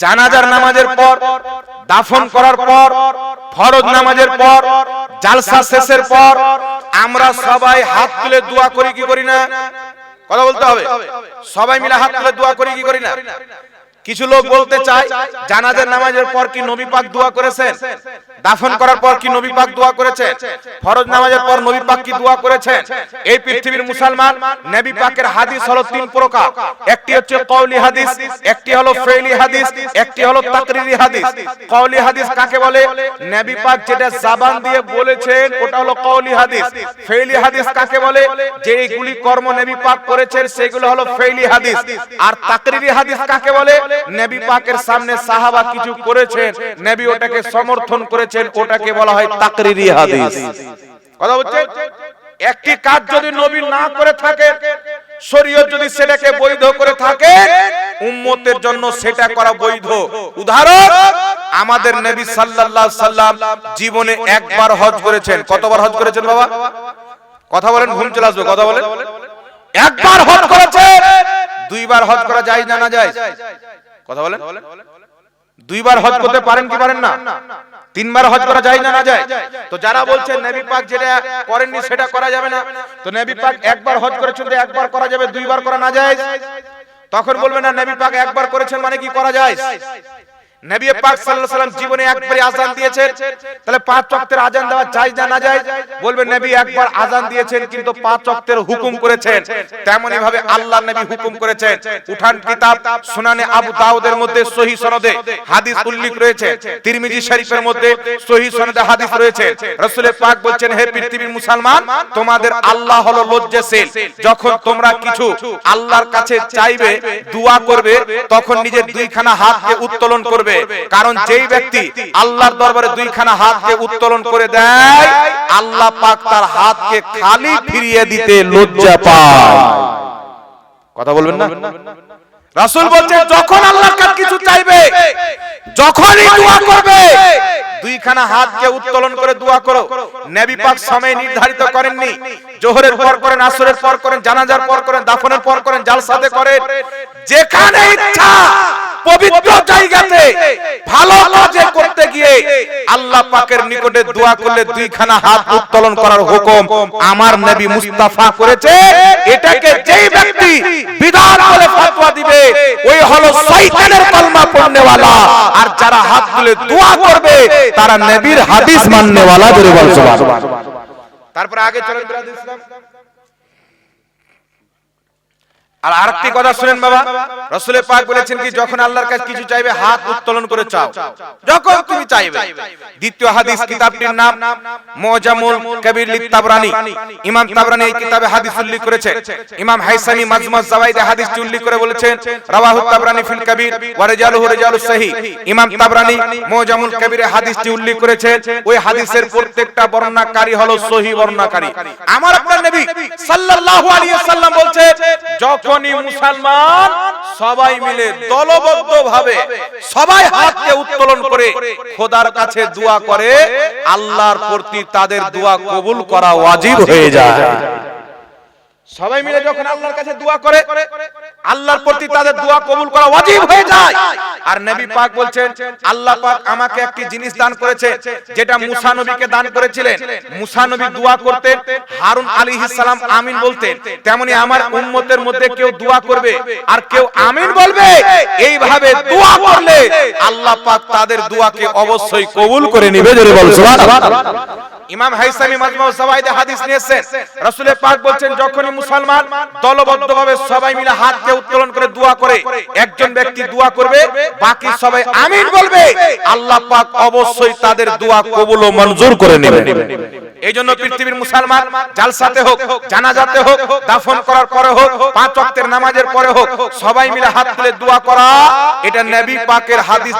জানাজার নামাজের পর, দাফন করার পর, ফরজ নামাজের পর, জালসা শেষের পর, আমরা সবাই হাত তুলে দোয়া করি কি করি না? কথা বলতে হবে? সবাই মিলে হাত তুলে দোয়া করি কি করি না? কিছু লোক বলতে চায় জানাজার নামাজের পর কি নবী পাক দোয়া করেছেন? দাফন করার পর কি নবী পাক দোয়া করেছেন? ফরজ নামাজের পর নবী পাক কি দোয়া করেছেন? এই পৃথিবীর মুসলমান নবী পাকের হাদিস হলো তিন প্রকার। একটি হচ্ছে কওলি হাদিস একটি হলো ফেইলি হাদিস একটি হলো তাকরিরি হাদিস। কওলি হাদিস কাকে বলে? নবী পাক যেটা জবান দিয়ে বলেছেন ওটা হলো কওলি হাদিস। ফেইলি হাদিস। কাকে বলে যে এইগুলি কর্ম নবী পাক করেছেন সেগুলো হলো ফেইলি হাদিস আর তাকরিরি হাদিস কাকে বলে? নবী পাকের সামনে সাহাবা কিছু করেছেন নবী ওটাকে সমর্থন করেছেন ওটাকে বলা হয় তাকরিরি হাদিস। কথা হচ্ছে একটি কাজ যদি নবী না করে থাকে শরীয়ত যদি সেটাকে বৈধ করে থাকে উম্মতের জন্য সেটা করা বৈধ। উদাহরণ আমাদের নবী সাল্লাল্লাহু সাল্লাম জীবনে একবার হজ করেছেন। কতবার হজ করেছেন বাবা? কথা বলেন ঘুম চলে আসবে কথা বলেন। একবার হজ করেছেন দুইবার হজ করা যায় না না যায়? কথা বলেন? দুইবার হজ করতে পারেন কি পারেন না? তিনবার হজ করা যায় না না যায়? তো যারা বলছে নবী পাক যেটা করেননি সেটা করা যাবে না। তো নবী পাক একবার হজ করেছেন তো একবার করা যাবে দুইবার করা না যায়। তখন বলবে না নবী পাক একবার করেছেন মানে কি করা যায়? নবী পাক সাল্লাল্লাহু আলাইহি জীবনে একবারই আযান দিয়েছেন। তাহলে পাঁচ ওয়াক্তের দেওয়া না না যায়? বলবে নবী একবার দিয়েছেন, কিন্তু পাঁচ ওয়াক্তের হুকুম করেছেন। তেমনি ভাবে নবী হুকুম করেছেন। উঠান কিতাব সুনানে আবু দাউদের মধ্যে সনদে হাদিস উল্লেখ রয়েছে। তিরমিজি শরীফের মধ্যে সনদে হাদিস রয়েছে। পাক বলছেন, হে পৃথিবীর মুসলমান, তোমাদের আল্লাহ হলো লজ্জাশীল। যখন তোমরা কিছু আল্লাহর কাছে চাইবে, দোয়া করবে, তখন নিজের দুইখানা হাতকে উত্তোলন করবে। কারণ যেই ব্যক্তি আল্লাহর দরবারে দুইখানা হাতকে উত্তোলন করে দেয় আল্লাহ পাক তার হাতকে খালি ফিরিয়ে দিতে লজ্জা পায়। কথা বলবেন না? রাসূল বলছে যখন আল্লাহর কাছে কিছু চাইবে যখনই দোয়া করবে দুইখানা হাতকে উত্তোলন করে দোয়া করো। নবী পাক সময় নির্ধারিত করেননি। জোহরের পর করেন আসরের পর করেন জানাজার পর করেন দাফনের পর করেন জালসাতে করেন। যেখানে ইচ্ছা পবিত্র জায়গাতে ভালো কাজে করতে গিয়ে আল্লাহ পাকের নিকটে দোয়া করলে দুইখানা হাত উত্তোলন করার হুকুম আমার নবী মুস্তাফা করেছে। এটাকে যেই ব্যক্তি বলে ফতোয়া দিবে ওই হলো শয়তানের কলমা পড়নেওয়ালা। আর যারা হাত তুলে দোয়া করবে তারা নবীর হাদিস মাননেওয়ালা জোরে বল সুবহানাল্লাহ তারপরে আগে চলেন ইসলাম। আর আরেকটি কথা শুনেন বাবা। রসুলে পাক বলেছেন কি, যখন আল্লাহর কাছে কিছু চাইবে, হাত উত্তোলন করে চাও। যখন তুমি চাইবে। দ্বিতীয় হাদিস, কিতাবটির নাম মুজামুল কবির লিত তাবরানি। ইমাম তাবরানি এই কিতাবে হাদিস উল্লেখ করেছে। ইমাম হাইসামি মাজমুজ জাওয়াইদে হাদিসটি উল্লেখ করে বলেছেন, রাওয়াহু তাবরানি ফিল কবির ওয়া রিজালুহু রিজালুস সহিহ। ইমাম তাবরানি মুজামুল কবিরে হাদিসটি উল্লেখ করেছেন ওই হাদিসের প্রত্যেকটা বর্ণনাকারী হলো সহিহ বর্ণনাকারী। আমার আপনার নবী সাল্লাল্লাহু আলাইহি ওয়াসাল্লাম বলছে, যখনই মুসলমান সবাই মিলে দলবদ্ধ ভাবে সবাই হাতকে উত্তোলন করে খোদার কাছে দোয়া করে, আল্লাহর প্রতি তাদের দোয়া কবুল করা ওয়াজিব হয়ে যায়। সবাই মিলে যখন আল্লাহর কাছে দোয়া করে আল্লাহর প্রতি তাদের দোয়া কবুল করা ওয়াজিব হয়ে যায়। আর নবী পাক বলছেন আল্লাহ পাক আমাকে একটি জিনিস দান করেছে যেটা মুসা নবীকে দান করেছিলেন। মুসা নবী দোয়া করতেন হারুন আলাইহিস সালাম আমিন বলতেন তেমনি আমার উম্মতের মধ্যে কেউ দোয়া করবে আর কেউ আমিন বলবে। এইভাবে দোয়া করলে আল্লাহ পাক তাদের দোয়াকে অবশ্যই কবুল করে নেবে। জোরে বল সুবহানাল্লাহ। ইমাম হাইসামি মাজমু সাওয়াইদে হাদিস নিয়েছেন। রাসূলের পাক বলছেন, যখনই মুসলমান দলবদ্ধভাবে সবাই মিলে হাতকে উত্তোলন করে দোয়া করে, একজন ব্যক্তি দোয়া করবে, বাকি সবাই আমিন বলবে। আল্লাহ পাক অবশ্যই তাদের দোয়া কবুল ও মঞ্জুর করে নেবেন এই জন্য পৃথিবীর মুসলমান জালসাতে হোক, জানাজাতে হোক, দাফন করার পরে হোক, পাঁচ ওয়াক্তের নামাজের পরে হোক, সবাই মিলে হাত তুলে দোয়া করা, এটা নবী পাকের হাদিস